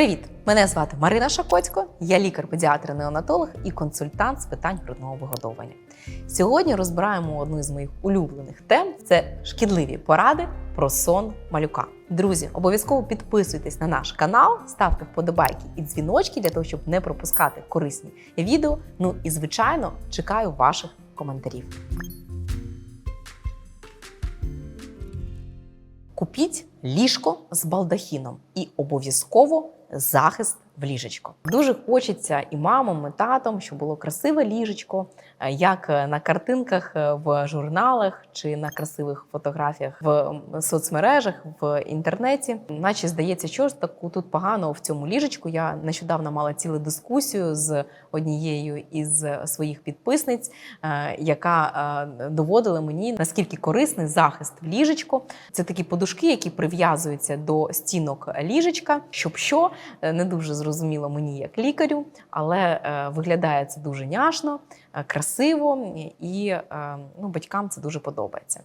Привіт! Мене звати Марина Шакоцько, я лікар-педіатр-неонатолог і консультант з питань грудного вигодовування. Сьогодні розбираємо одну з моїх улюблених тем: це шкідливі поради про сон малюка. Друзі, обов'язково підписуйтесь на наш канал, ставте вподобайки і дзвіночки для того, щоб не пропускати корисні відео. Ну і звичайно чекаю ваших коментарів. Купіть ліжко з балдахіном і обов'язково захист в ліжечко. Дуже хочеться і мамам, і татам, щоб було красиве ліжечко, як на картинках е, в журналах чи на красивих фотографіях в соцмережах, в інтернеті. Наче здається, що ж таку тут поганого в цьому ліжечку. Я нещодавно мала цілу дискусію з однією із своїх підписниць, е, яка е, доводила мені наскільки корисний захист в ліжечко. Це такі подушки, які прив'язуються до стінок ліжечка, щоб що е, не дуже зрозуміло мені як лікарю, але е, виглядає це дуже няшно, е, красиво і е, ну, батькам це дуже подобається.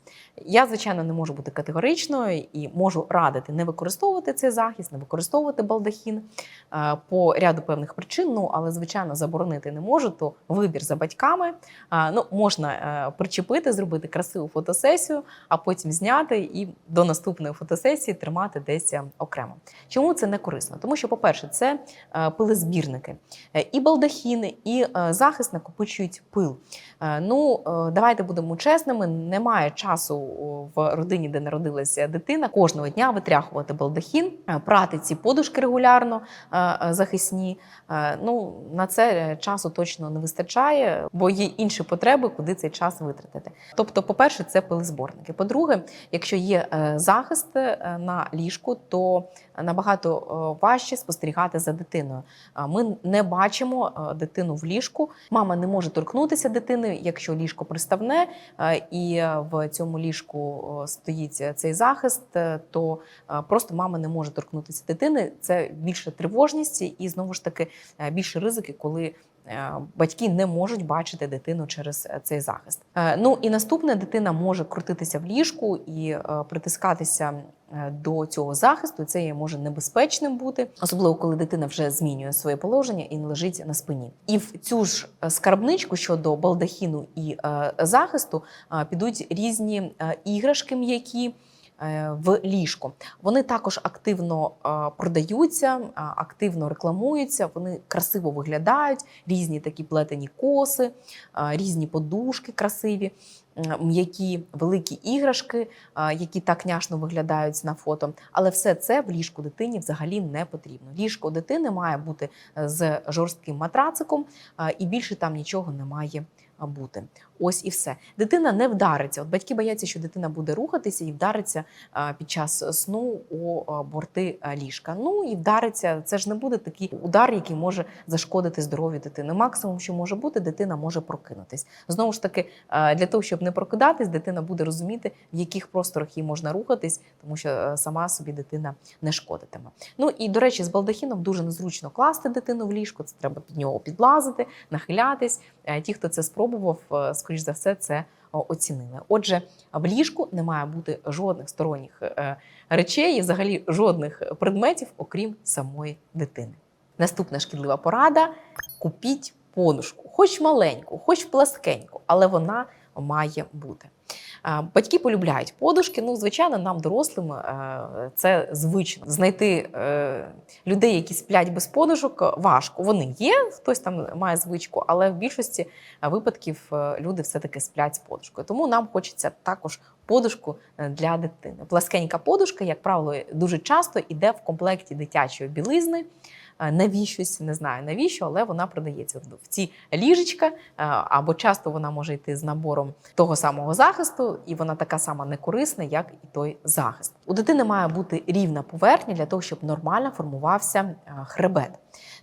Я, звичайно, не можу бути категоричною і можу радити не використовувати цей захист, не використовувати балдахін е, по ряду певних причин. Ну, але, звичайно, заборонити не можу, то вибір за батьками. Е, Ну, можна е, причепити, зробити красиву фотосесію, а потім зняти і до наступної фотосесії тримати десь е, окремо. Чому це не корисно? Тому що, по-перше, це е, пилезбірники. Е, І балдахіни, і е, захист накопичують пил. Е, Ну, е, давайте будемо чесними. Немає часу в родині, де народилася дитина, кожного дня витряхувати балдахін, е, прати ці подушки регулярно захисні. Ну, на це часу точно не вистачає, бо є інші потреби, куди цей час витратити. Тобто, по-перше, це пилезборники. По-друге, якщо є захист на ліжку, то набагато важче спостерігати за дитиною. Ми не бачимо дитину в ліжку. Мама не може торкнутися дитини, якщо ліжко приставне, е, і в цьому ліжку е, стоїть цей захист, е, то е, просто мама не може торкнутися дитини. Це більше тривожність і знову ж таки е, більше ризики, коли. Е, Батьки не можуть бачити дитину через е, цей захист. Е, Ну і наступне дитина може крутитися в ліжку і притискатися до цього захисту. Це є може небезпечним бути, особливо коли дитина вже змінює своє положення і лежить на спині. І в цю ж скарбничку щодо балдахіну і захисту підуть різні іграшки м'які. Е, В ліжко вони також активно е, продаються, е, активно рекламуються. Вони красиво виглядають, різні такі плетені коси, різні подушки красиві, м'які великі іграшки, які так няшно виглядають на фото. Але все це в ліжку дитині взагалі не потрібно. Ліжко дитини має бути з жорстким матрациком, і більше там нічого не має е, бути. Ось і все. Дитина не вдариться. От батьки бояться, що дитина буде рухатися і вдариться під час сну у борти ліжка. Ну і вдариться. Це ж не буде такий удар, який може зашкодити здоров'ю дитини. Максимум, що може бути, дитина може прокинутись. Знову ж таки, для того, щоб не прокидатись, дитина буде розуміти, в яких просторах їй можна рухатись, тому що сама собі дитина не шкодитиме. Ну і до речі, з балдахіном дуже незручно класти дитину в ліжко. Це треба під нього підлазити, нахилятись. Е, Ті, хто це спробував, е, скоріш за все, це оцінили. Отже, в ліжку не має бути жодних сторонніх е, речей і взагалі жодних предметів, окрім самої дитини. Наступна шкідлива порада: купіть подушку, хоч маленьку, хоч пласкеньку, але вона має бути. Батьки полюбляють подушки. Ну, звичайно, нам, дорослим, е, це звично. Знайти е, людей, які сплять без подушок, важко. Вони є, хтось там має звичку, але в більшості випадків е, люди все-таки сплять з подушкою. Тому нам хочеться також подушку для дитини. Пласкенька подушка, як правило, дуже часто йде в комплекті дитячої білизни. Е, Навіщось, не знаю навіщо, але вона продається в ці ліжечка, е, або часто вона може йти з набором того самого захисту, і вона така сама некорисна, як і той захист. У дитини має бути рівна поверхня для того, щоб нормально формувався е, хребет.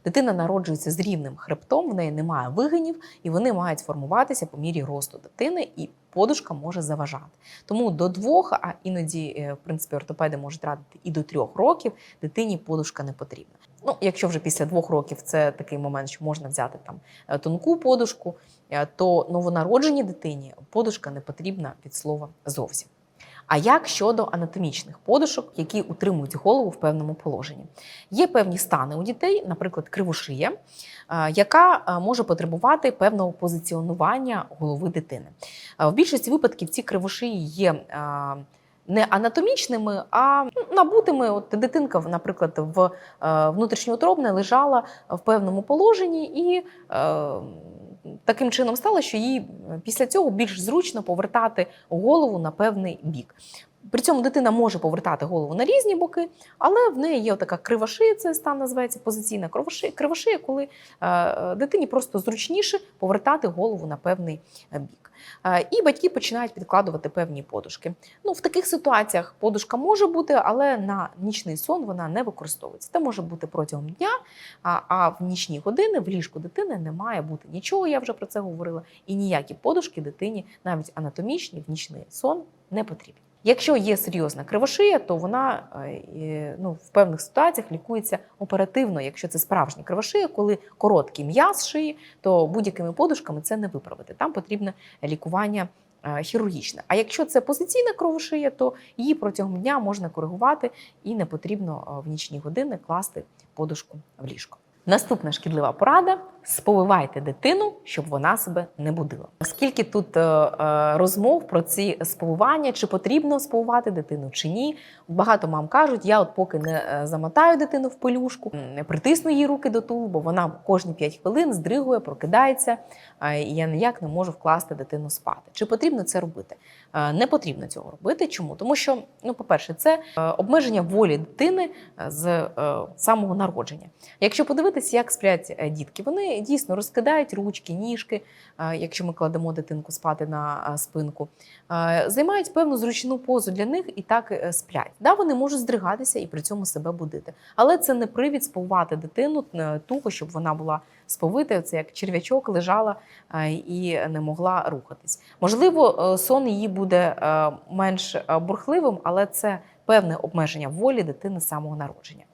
Дитина народжується з рівним хребтом, в неї немає вигинів, і вони мають формуватися по мірі росту дитини, і подушка може заважати. Тому до двох, а іноді, в принципі, ортопеди можуть радити і до трьох років дитині подушка не потрібна. Ну, якщо вже після двох років це такий момент, що можна взяти там е, тонку подушку, е, то новонародженій дитині подушка не потрібна від слова зовсім. А як щодо анатомічних подушок, які утримують голову в певному положенні? Є певні стани у дітей, наприклад, кривошия, е, яка може потребувати певного позиціонування голови дитини. В більшості випадків ці кривошиї є не анатомічними, а ну, набутими. От дитинка, наприклад, в е, внутрішньоутробне лежала в певному положенні і е, таким чином стало, що їй після цього більш зручно повертати голову на певний бік. При цьому дитина може повертати голову на різні боки, але в неї є така кривошия, це стан називається позиційна кривошия, коли е, дитині просто зручніше повертати голову на певний бік. Е, І батьки починають підкладувати певні подушки. Ну, в таких ситуаціях подушка може бути, але на нічний сон вона не використовується. Це може бути протягом дня, а, а в нічні години в ліжку дитини не має бути нічого, я вже про це говорила, і ніякі подушки дитині, навіть анатомічні, в нічний сон не потрібні. Якщо є серйозна кривошия, то вона е, ну, в певних ситуаціях лікується оперативно. Якщо це справжня кривошия, коли короткий м'яз шиї, то будь-якими подушками це не виправити. Там потрібне лікування е, хірургічне. А якщо це позиційна кровошия, то її протягом дня можна коригувати і не потрібно е, в нічні години класти подушку в ліжко. Наступна шкідлива порада: сповивайте дитину, щоб вона себе не будила. Оскільки тут е, е, розмов про ці сповування, чи потрібно сповувати дитину чи ні. Багато мам кажуть, я от поки не е, замотаю дитину в пелюшку, не притисну її руки до тулуба, вона кожні 5 хвилин здригує, прокидається, і я ніяк не можу вкласти дитину спати. Чи потрібно це робити? Не потрібно цього робити. Чому? Тому що, ну, по-перше, це обмеження волі дитини з самого народження. Якщо подивитися, як сплять дітки, вони дійсно розкидають ручки, ніжки, якщо ми кладемо дитинку спати на спинку, займають певну зручну позу для них і так е, сплять. Да, вони можуть здригатися і при цьому себе будити. Але це не привід сповувати дитину е, туго, щоб вона була сповита, це як черв'ячок лежала е, і не могла рухатись. Можливо, сон її буде менш бурхливим, але це певне обмеження волі дитини з самого народження.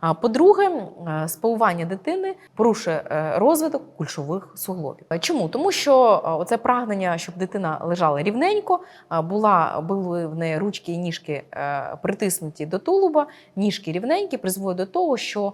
А По-друге, споування дитини порушує е, розвиток кульшових суглобів. Е, Чому? Тому що е, оце прагнення, щоб дитина лежала рівненько, е, була були в неї ручки і ніжки е, притиснуті до тулуба, ніжки рівненькі, призводить до того, що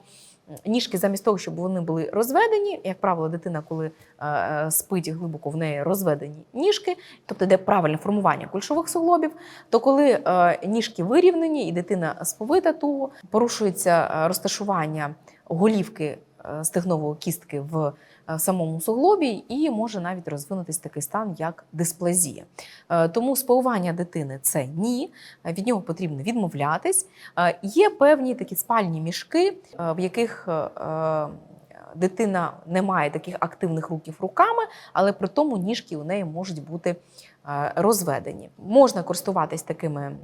ніжки замість того, щоб вони були розведені, як правило, дитина, коли е, е, спить глибоко в неї розведені ніжки, тобто йде правильне формування кульшових суглобів, то коли е, ніжки вирівнені і дитина сповита туго, порушується розташування голівки стегнової кістки в е, самому суглобі, і може навіть розвинутись такий стан, як дисплазія. Е, Тому сповування дитини це ні, е, від нього потрібно відмовлятись. Е, Є певні такі спальні мішки, е, в яких е, е, дитина не має таких активних рухів руками, але при тому ніжки у неї можуть бути е, розведені. Можна користуватись такими е,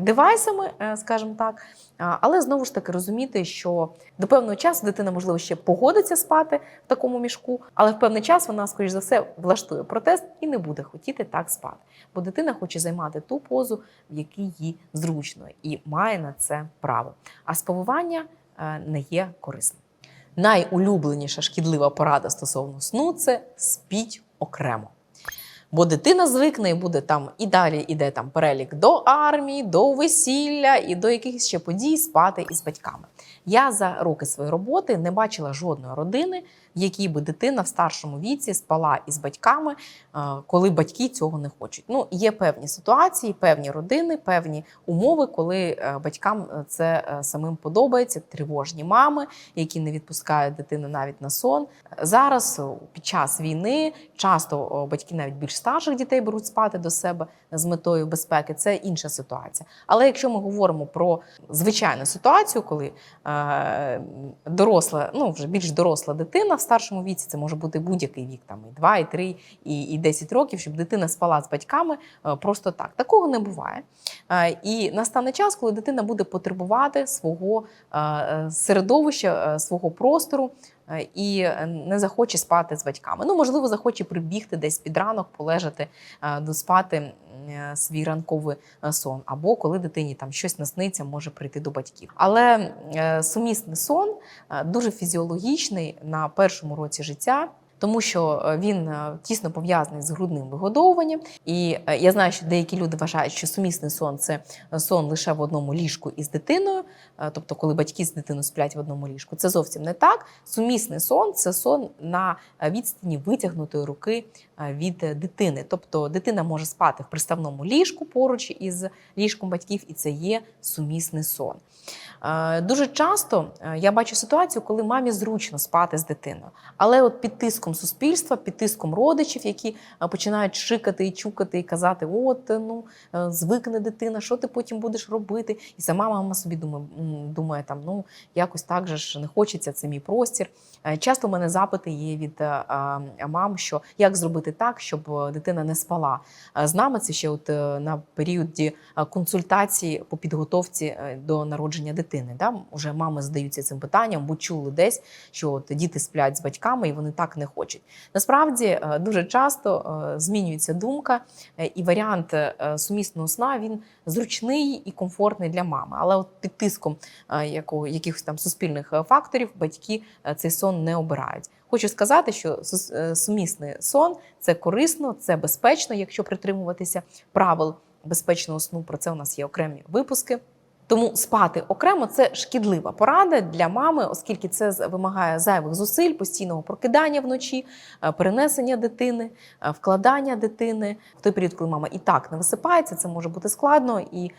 девайсами, е, скажімо так, але знову ж таки розуміти, що до певного часу дитина, можливо, ще погодиться спати в такому мішку, але в певний час вона, скоріш за все, влаштує протест і не буде хотіти так спати. Бо дитина хоче займати ту позу, в якій їй зручно, і має на це право. А сповивання е, не є корисним. Найулюбленіша шкідлива порада стосовно сну це спіть окремо. Бо дитина звикне і буде там і далі іде там перелік до армії, до весілля і до якихось ще подій спати із батьками. Я за роки своєї роботи не бачила жодної родини, в якій би дитина в старшому віці спала із батьками, е, коли батьки цього не хочуть. Ну, є певні ситуації, певні родини, певні умови, коли е, батькам це е, самим подобається. Тривожні мами, які не відпускають дитину навіть на сон. Зараз під час війни часто батьки навіть більш старших дітей беруть спати до себе з метою безпеки. Це інша ситуація. Але якщо ми говоримо про звичайну ситуацію, коли доросла, ну вже більш доросла дитина в старшому віці, це може бути будь-який вік, там і 2, і 3, і, і 10 років, щоб дитина спала з батьками е, просто так. Такого не буває. Е, і настане час, коли дитина буде потребувати свого е, середовища, свого простору. Е, І не захоче спати з батьками. Ну, можливо, захоче прибігти десь під ранок, полежати, е, доспати е, свій ранковий е, сон, або коли дитині там щось насниться, може прийти до батьків. Але е, сумісний сон е, дуже фізіологічний на першому році життя. Тому що е, він е, тісно пов'язаний з грудним вигодовуванням. І е, я знаю, що деякі люди вважають, що сумісний сон це сон лише в одному ліжку із дитиною, тобто, коли батьки з дитиною сплять в одному ліжку. Це зовсім не так. Сумісний сон це сон на відстані витягнутої руки від дитини. Тобто дитина може спати в приставному ліжку поруч із ліжком батьків, і це є сумісний сон. Дуже часто я бачу ситуацію, коли мамі зручно спати з дитиною, але от під тиском суспільства, під тиском родичів, які починають шикати і чукати і казати: от е, ну е, звикне дитина, що ти потім будеш робити? І сама мама собі думає, думає там, ну якось так же ж не хочеться, це мій простір. Е, Часто в мене запити є від мам, що як зробити так, щоб дитина не спала з нами. Це ще от на періоді консультації по підготовці до народження дитини. Да? Уже мами задаються цим питанням, бо чули десь, що от діти сплять з батьками і вони так не. Насправді е, дуже часто е, змінюється думка, е, і варіант сумісного сна він зручний і комфортний для мами. Але от під тиском якихось там суспільних факторів батьки цей сон не обирають. Хочу сказати, що сумісний сон це корисно, це безпечно, якщо притримуватися правил безпечного сну. Про це у нас є окремі випуски. Тому спати окремо це шкідлива порада для мами, оскільки це вимагає зайвих зусиль, постійного прокидання вночі, е, перенесення дитини, е, вкладання дитини. В той період, коли мама і так не висипається, це може бути складно і е,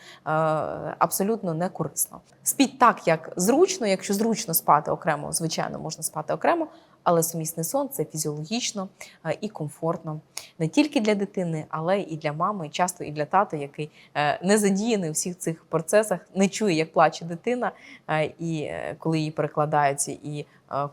абсолютно не корисно. Спіть так, як зручно. Якщо зручно спати окремо, звичайно, можна спати окремо, але сумісний сон це фізіологічно е, і комфортно не тільки для дитини, але і для мами, часто і для тата, який е, не задіяний у всіх цих процесах, не чує, як плаче дитина, е, і коли її перекладаються, і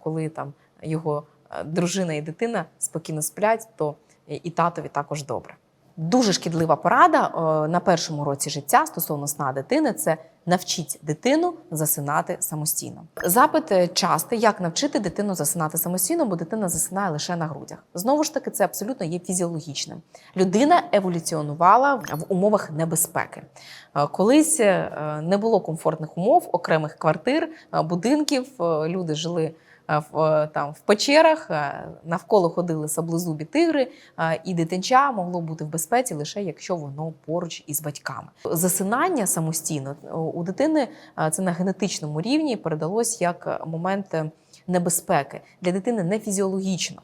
коли там його дружина і дитина спокійно сплять, то і татові також добре. Дуже шкідлива порада е, на першому році життя стосовно сна дитини це навчіть дитину засинати самостійно. Запит е, частий, як навчити дитину засинати самостійно, бо дитина засинає лише на грудях. Знову ж таки, це абсолютно є фізіологічним. Людина еволюціонувала в умовах небезпеки. Е, Колись не було комфортних умов, окремих квартир, будинків. Люди жили в, е, там, в печерах, е, навколо ходили саблезубі тигри, е, і дитинча могло бути в безпеці лише якщо воно поруч із батьками. Засинання самостійно у дитини це на генетичному рівні передалось як момент небезпеки для дитини не фізіологічно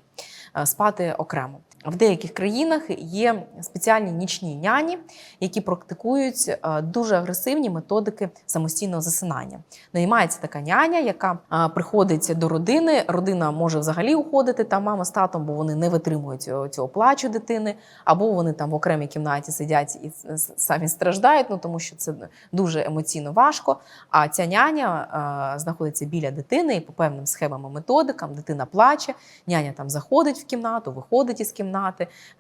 спати окремо. В деяких країнах є спеціальні нічні няні, які практикують е, дуже агресивні методики самостійного засинання. Наймається така няня, яка е, приходить до родини. Родина може взагалі уходити там мама з татом, бо вони не витримують цього, цього плачу дитини, або вони там в окремій кімнаті сидять і самі страждають, ну тому що це дуже емоційно важко. А ця няня е, знаходиться біля дитини і по певним схемам і методикам дитина плаче, няня там заходить в кімнату, виходить із кімнати,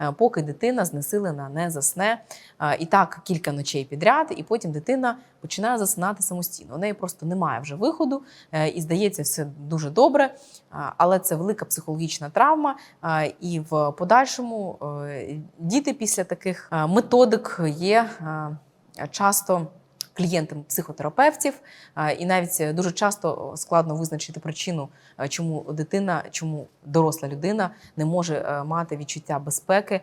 е, поки дитина знесилена не засне. Е, І так кілька ночей підряд, і потім дитина починає засинати самостійно. У неї просто немає вже виходу, е, і здається, все дуже добре. Але це велика психологічна травма. І в подальшому діти після таких методик є часто клієнтами психотерапевтів, е, і навіть дуже часто складно визначити причину, е, чому дитина, чому доросла людина не може е, мати відчуття безпеки,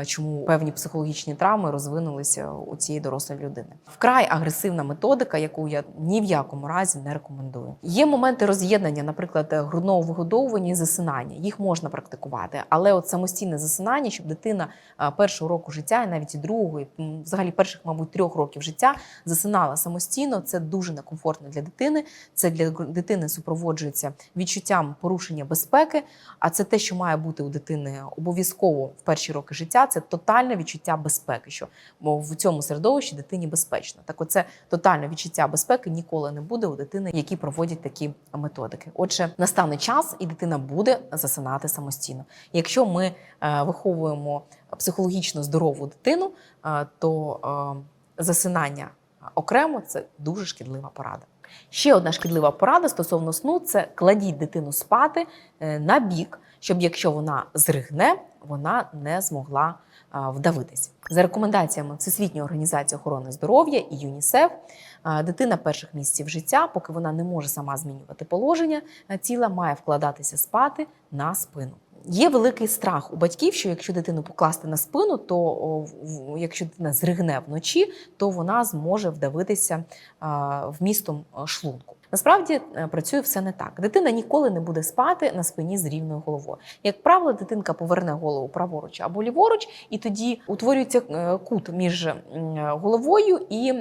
е, чому певні психологічні травми розвинулися у цієї дорослої людини. Вкрай агресивна методика, яку я ні в якому разі не рекомендую. Є моменти роз'єднання, наприклад, е, грудного вигодовування і засинання. Їх можна практикувати, але от самостійне засинання, щоб дитина е, першого року життя, і навіть і другого, і взагалі перших, мабуть, трьох років життя засинала самостійно. Це дуже некомфортно для дитини. Це для дитини супроводжується відчуттям порушення безпеки. А це те, що має бути у дитини обов'язково в перші роки життя. Це тотальне відчуття безпеки, що в цьому середовищі дитині безпечно. Так, оце тотальне відчуття безпеки ніколи не буде у дитини, які проводять такі методики. Отже, настане час, і дитина буде засинати самостійно. Якщо ми е, виховуємо психологічно здорову дитину, е, то е, засинання окремо це дуже шкідлива порада. Ще одна шкідлива порада стосовно сну це кладіть дитину спати е, на бік, щоб якщо вона зригне, вона не змогла а, вдавитись. За рекомендаціями Всесвітньої організації охорони здоров'я і ЮНІСЕФ, дитина перших місяців життя, поки вона не може сама змінювати положення е, тіла, має вкладатися спати на спину. Є великий страх у батьків, що якщо дитину покласти на спину, то якщо дитина зригне вночі, то вона зможе вдавитися вмістом шлунку. Насправді е, працює все не так. Дитина ніколи не буде спати на спині з рівною головою. Як правило, дитинка поверне голову праворуч або ліворуч, і тоді утворюється е, кут між головою і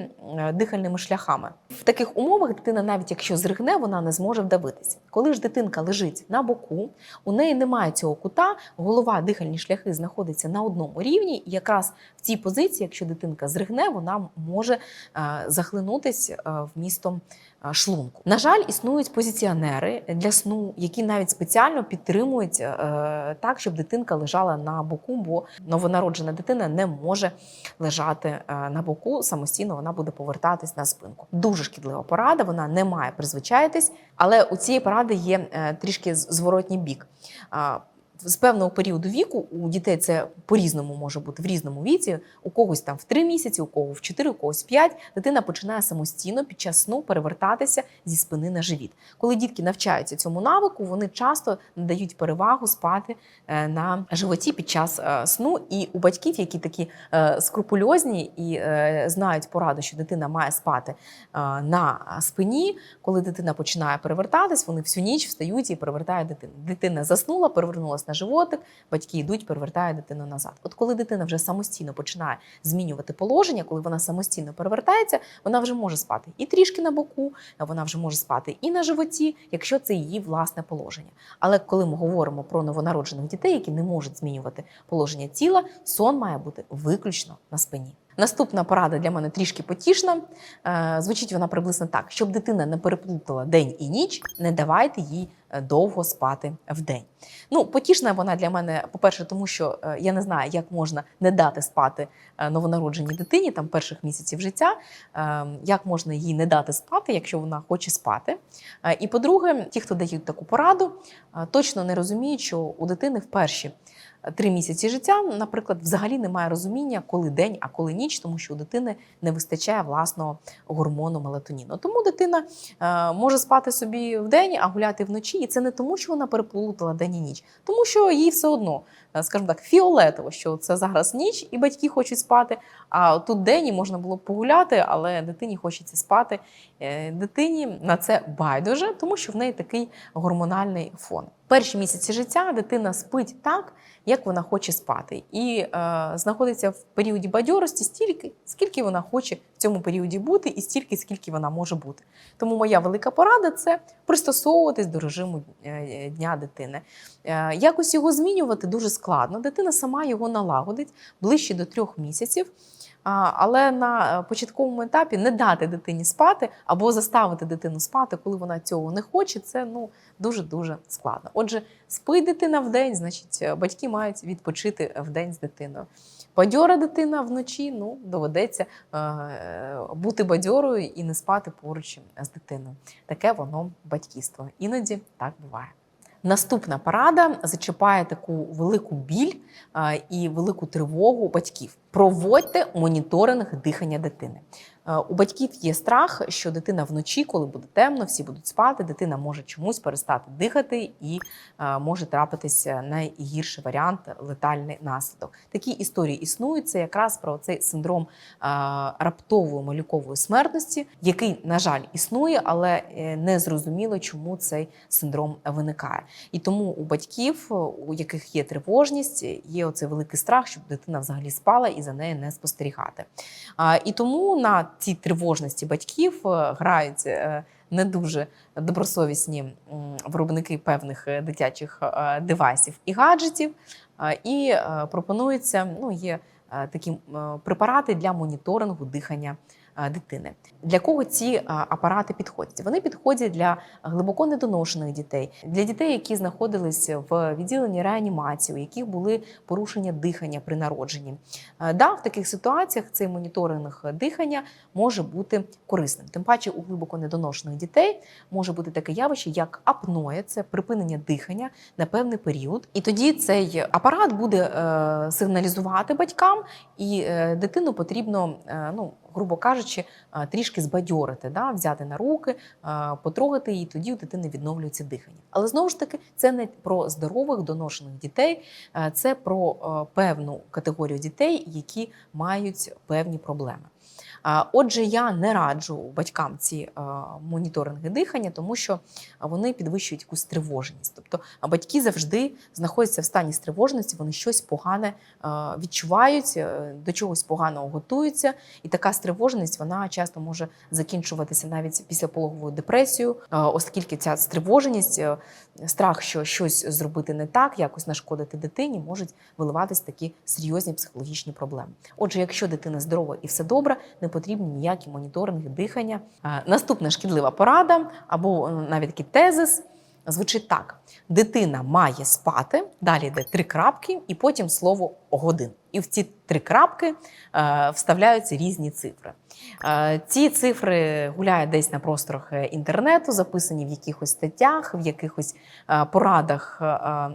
дихальними шляхами. В таких умовах дитина, навіть якщо зригне, вона не зможе вдавитися. Коли ж дитинка лежить на боку, у неї немає цього кута, голова, дихальні шляхи знаходяться на одному рівні, і якраз в цій позиції, якщо дитинка зригне, вона може е, захлинутись вмістом шлунку. На жаль, існують позиціонери для сну, які навіть спеціально підтримують е, так, щоб дитинка лежала на боку, бо новонароджена дитина не може лежати е, на боку самостійно, вона буде повертатись на спинку. Дуже шкідлива порада, вона не має призвичаїтись, але у цієї поради є е, трішки зворотній бік. З певного періоду віку у дітей це по-різному може бути в різному віці. У когось там в 3 місяці, у кого в 4, у когось в 5, дитина починає самостійно під час сну перевертатися зі спини на живіт. Коли дітки навчаються цьому навику, вони часто надають перевагу спати е, на животі під час е, сну. І у батьків, які такі е, скрупульозні і знають пораду, що дитина має спати на спині, коли дитина починає перевертатись, вони всю ніч встають і перевертають дитину. Дитина заснула, перевернулася на животик, батьки йдуть, перевертають дитину назад. От коли дитина вже самостійно починає змінювати положення, коли вона самостійно перевертається, вона вже може спати і трішки на боку, вона вже може спати і на животі, якщо це її власне положення. Але коли ми говоримо про новонароджених дітей, які не можуть змінювати положення тіла, сон має бути виключно на спині. Наступна порада для мене трішки потішна. Е, Звучить вона приблизно так: щоб дитина не переплутала день і ніч, не давайте їй е, довго спати в день. Ну, потішна вона для мене, по-перше, тому що е, я не знаю, як можна не дати спати новонародженій дитині там перших місяців життя, як можна їй не дати спати, якщо вона хоче спати. І по-друге, ті, хто дають таку пораду, точно не розуміють, що у дитини в перші три місяці життя, наприклад, взагалі немає розуміння, коли день, а коли ніч, тому що у дитини не вистачає власного гормону мелатоніну. Тому дитина е, може спати собі вдень, а гуляти вночі. І це не тому, що вона переплутала день і ніч, тому що їй все одно, скажімо так, фіолетово, що це зараз ніч, і батьки хочуть спати. А тут день і можна було погуляти, але дитині хочеться спати. Е, Дитині на це байдуже, тому що в неї такий гормональний фон. Перші місяці життя дитина спить так, як вона хоче спати, і е, знаходиться в періоді бадьорості стільки, скільки вона хоче цьому періоді бути, і стільки, скільки вона може бути. Тому моя велика порада це пристосовуватись до режиму е, дня дитини. Е, якось його змінювати дуже складно. Дитина сама його налагодить ближче до трьох місяців. Але на е, початковому етапі не дати дитині спати або заставити дитину спати, коли вона цього не хоче, це ну дуже дуже складно. Отже, спить дитина в день, значить, е, батьки мають відпочити в день з дитиною. Бадьора дитина вночі ну доведеться е, бути бадьорою і не спати поруч з дитиною. Таке воно батьківство. Іноді так буває. Наступна порада зачіпає таку велику біль і велику тривогу батьків. Проводьте моніторинг дихання дитини. Е, У батьків є страх, що дитина вночі, коли буде темно, всі будуть спати, дитина може чомусь перестати дихати і е, може трапитися найгірший варіант летальний наслідок. Такі історії існують. Це якраз про цей синдром е, раптової малюкової смертності, який, на жаль, існує, але не зрозуміло, чому цей синдром виникає. І тому у батьків, у яких є тривожність, є оцей великий страх, щоб дитина взагалі спала і за нею не спостерігати. І тому на цій тривожності батьків е, грають е, не дуже добросовісні виробники певних е, дитячих девайсів і гаджетів. І пропонується ну, є такі препарати для моніторингу дихання дитини. Для кого ці апарати підходять? Вони підходять для глибоко недоношених дітей, для дітей, які знаходились в відділенні реанімації, у яких були порушення дихання при народженні. Да, в таких ситуаціях цей моніторинг дихання може бути корисним. Тим паче у глибоко недоношених дітей може бути таке явище, як апноє, це припинення дихання на певний період. І тоді цей апарат буде е, сигналізувати батькам, і е, дитину потрібно е, ну, грубо кажучи, трішки збадьорити, да, взяти на руки, потрогати її, тоді у дитини відновлюється дихання. Але знову ж таки, це не про здорових доношених дітей, це про певну категорію дітей, які мають певні проблеми. Отже, я не раджу батькам ці е, моніторинги дихання, тому що вони підвищують якусь тривожність. Тобто батьки завжди знаходяться в стані стривоженості, вони щось погане е, відчувають, е, до чогось поганого готуються, і така стривоженість вона часто може закінчуватися навіть після пологовою депресією, е, оскільки ця стривоженість, страх, що щось зробити не так, якось нашкодити дитині, можуть виливатись такі серйозні психологічні проблеми. Отже, якщо дитина здорова і все добре, не потрібні ніякі моніторинги дихання. Е, Наступна шкідлива порада або е, навіть такий тезис. Звучить так: дитина має спати, далі йде три крапки, і потім слово годин. І в ці три крапки е, вставляються різні цифри. Е, ці цифри гуляють десь на просторах е, інтернету, записані в якихось статтях, в якихось е, порадах,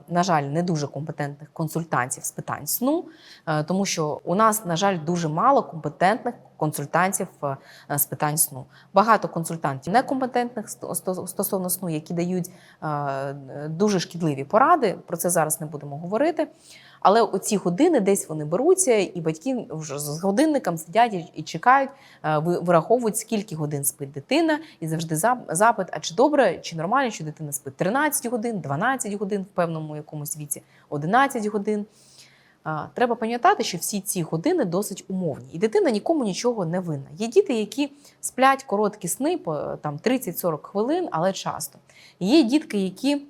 на жаль, не дуже компетентних консультантів з питань сну, тому що у нас, на жаль, дуже мало компетентних консультантів з питань сну. Багато консультантів некомпетентних сто- сто- стосовно сну, які дають дуже шкідливі поради. Про це зараз не будемо говорити. Але оці години десь вони беруться, і батьки вже з годинником сидять і- чекають, е, вираховують, скільки годин спить дитина, і завжди запит: а чи добре, чи нормально, що дитина спить 13 годин, 12 годин в певному якомусь віці, 11 годин. Треба пам'ятати, що всі ці години досить умовні, і дитина нікому нічого не винна. Є діти, які сплять короткі сни по там 30-40 хвилин, але часто. Є дітки, які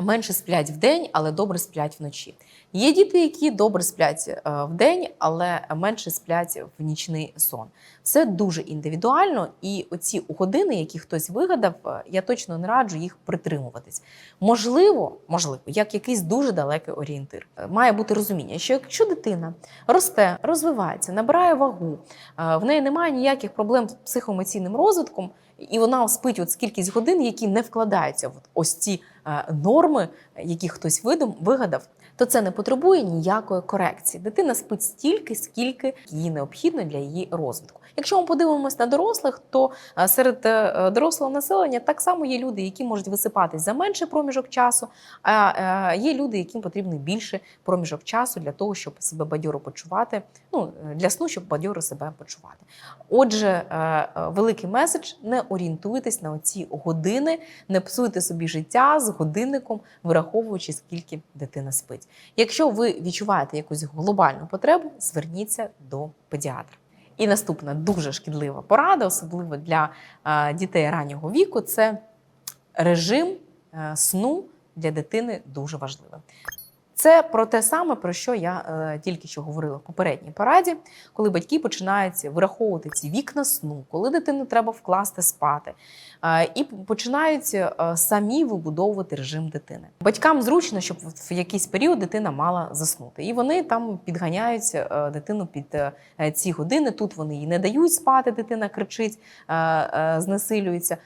менше сплять в день, але добре сплять вночі. Є діти, які добре сплять е, в день, але менше сплять в нічний сон. Все дуже індивідуально, і оці години, які хтось вигадав, е, я точно не раджу їх притримуватись. Можливо, можливо, як якийсь дуже далекий орієнтир. Е, Має бути розуміння, що якщо дитина росте, розвивається, набирає вагу, в неї немає ніяких проблем з психоемоційним розвитком, і вона спить от кількість годин, які не вкладаються в ось ці норми, які хтось видум, вигадав, то це не потребує ніякої корекції. Дитина спить стільки, скільки їй необхідно для її розвитку. Якщо ми подивимось на дорослих, то е, серед е, дорослого населення так само є люди, які можуть висипатись за менший проміжок часу, а е, є люди, яким потрібний більше проміжок часу для того, щоб себе бадьоро почувати. Ну для сну, щоб бадьоро себе почувати. Отже, великий меседж: не орієнтуйтесь на оці години, не псуйте собі життя з годинником, вираховуючи скільки дитина спить. Якщо ви відчуваєте якусь глобальну потребу, зверніться до педіатра. І наступна дуже шкідлива порада, особливо для е, дітей раннього віку, це режим е, сну для дитини дуже важливий. Це про те саме, про що я е, тільки що говорила в попередній пораді, коли батьки починають вираховувати ці вікна сну, коли дитину треба вкласти спати, і починають е, самі вибудовувати режим дитини. Батькам зручно, щоб в якийсь період дитина мала заснути, і вони там підганяють е, дитину під е, ці години. Тут вони їй не дають спати, дитина кричить, знесилюється.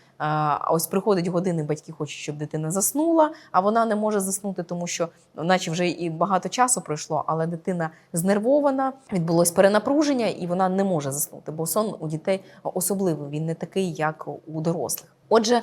Ось приходить години, батьки хочуть, щоб дитина заснула, а вона не може заснути, тому що, наче вже і багато часу пройшло, але дитина знервована, відбулось перенапруження, і вона не може заснути, бо сон у дітей особливий, він не такий, як у дорослих. Отже, е,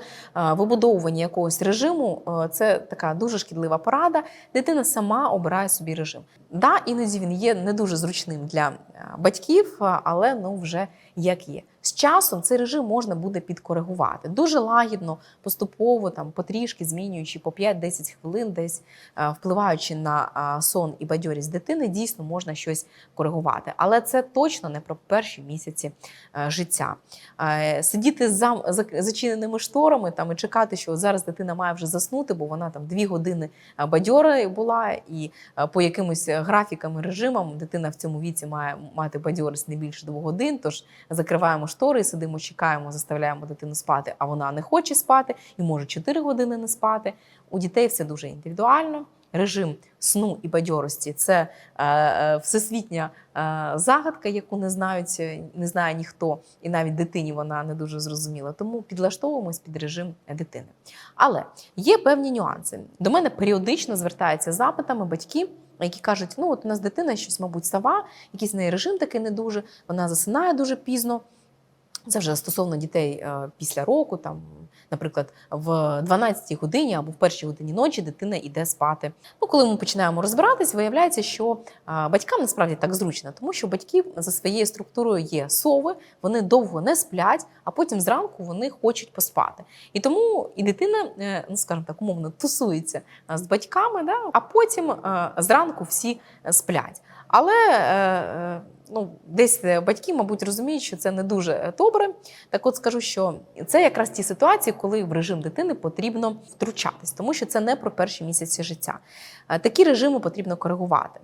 вибудовування якогось режиму е, це така дуже шкідлива порада. Дитина сама обирає собі режим. Да, іноді він є не дуже зручним для е, батьків, але ну вже як є. Часом цей режим можна буде підкоригувати дуже лагідно, поступово, там потрішки змінюючи по 5-10 хвилин, десь е, впливаючи на е, сон і бадьорість дитини, дійсно можна щось коригувати. Але це точно не про перші місяці е, життя. Сидіти за за- зачиненими шторами там і чекати, що зараз дитина має вже заснути, бо вона там дві години бадьора була, і по якимось графікам і режимам дитина в цьому віці має мати бадьорість не більше двох годин. Тож закриваємо штори, сидимо, чекаємо, заставляємо дитину спати, а вона не хоче спати і може 4 години не спати. У дітей все дуже індивідуально. Режим сну і бадьорості це е, е, всесвітня е, загадка, яку не знають, не знає ніхто, і навіть дитині вона не дуже зрозуміла. Тому підлаштовуємось під режим дитини. Але є певні нюанси. До мене періодично звертаються запитами батьки, Які кажуть, ну от у нас дитина щось, мабуть, сава, якийсь в неї режим такий не дуже, вона засинає дуже пізно. Це вже стосовно дітей е, після року, там, наприклад, в 12-й годині або в першій годині ночі дитина йде спати. Ну, коли ми починаємо розбиратись, виявляється, що е, батькам насправді так зручно, тому що батьки за своєю структурою є сови, вони довго не сплять, а потім зранку вони хочуть поспати. І тому і дитина, е, ну скажімо так, умовно тусується з батьками, да? а потім зранку всі сплять. Але е, е, ну, десь е, батьки, мабуть, розуміють, що це не дуже добре. Так от скажу, що це якраз ті ситуації, коли в режим дитини потрібно втручатись, тому що це не про перші місяці життя. Такі режими потрібно коригувати.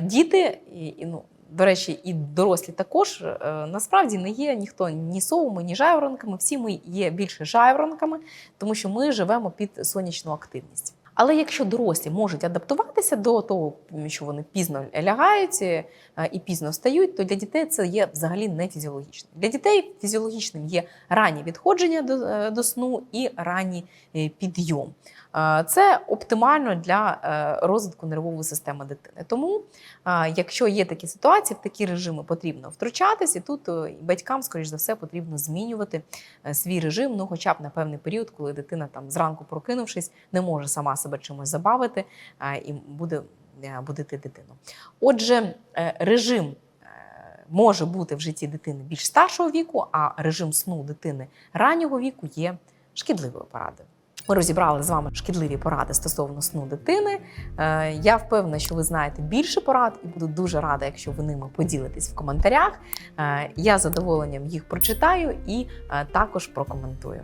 Діти, ну, до речі, і дорослі також насправді не є ніхто ні совами, ні жайворонками. Всі ми є більше жайворонками, тому що ми живемо під сонячну активність. Але якщо дорослі можуть адаптуватися до того, що вони пізно лягають е, і пізно встають, то для дітей це є взагалі не фізіологічно. Для дітей фізіологічним є раннє відходження до, е, до сну і ранній е, підйом. Це оптимально для розвитку нервової системи дитини. Тому, якщо є такі ситуації, в такі режими потрібно втручатись, і тут батькам, скоріш за все, потрібно змінювати свій режим, ну хоча б на певний період, коли дитина там зранку прокинувшись, не може сама себе чимось забавити е, і буде е, будити дитину. Отже, е, режим може бути в житті дитини більш старшого віку, а режим сну дитини раннього віку є шкідливою порадою. Ми розібрали з вами шкідливі поради стосовно сну дитини. Я впевнена, що ви знаєте більше порад, і буду дуже рада, якщо ви ними поділитесь в коментарях. Я задоволенням їх прочитаю і також прокоментую.